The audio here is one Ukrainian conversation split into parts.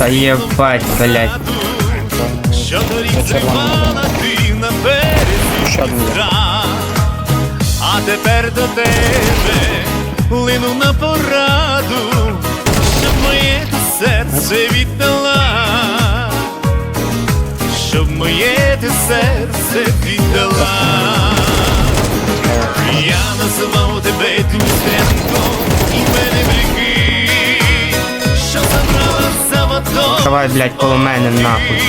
Та єбать, блядь. Що торік ти на березі. А тепер до тебе лину на пораду, щоб моє серце віддала, щоб моє ти серце віддала. Я називав тебе Дністрянком, Давай, блядь, коло мене нахуй.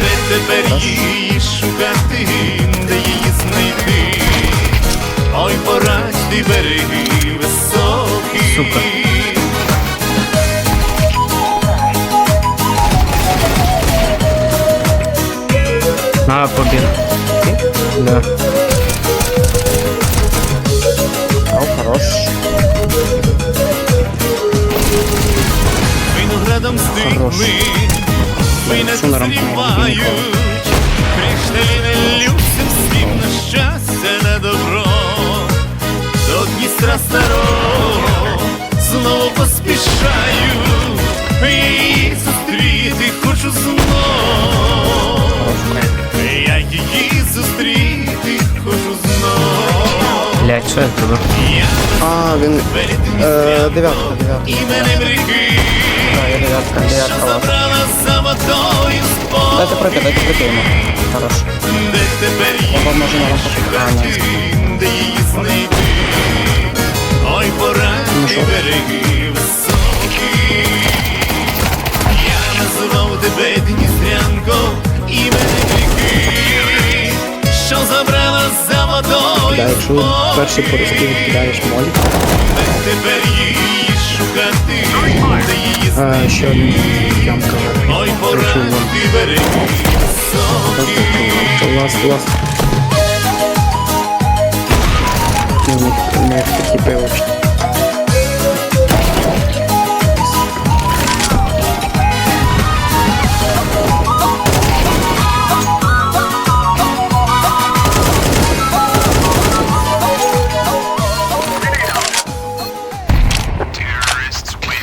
Де тепер її шукати, де її знайти? Ой, порадь береги високі. Сука. На, побіг. Да. На щастя, на добро. До Дністра старого знову поспішаю, її зустріти хочу знову. Я її зустріти хочу знову. Блядь, що я зробив? А, він... Е, дев'ятка, дев'ятка. і мене брики. А, я дев'ятка, пройти, дайте пройти. Хорош. Або може на її знайти. Ой, пора що? береги. Я називав тебе Дністрянко, і ріки, що забрала за водою Да, якщо відкидаєш молік. Тепер її шукати, ще один ямка. Ласт, ласт. У у такі пивочки.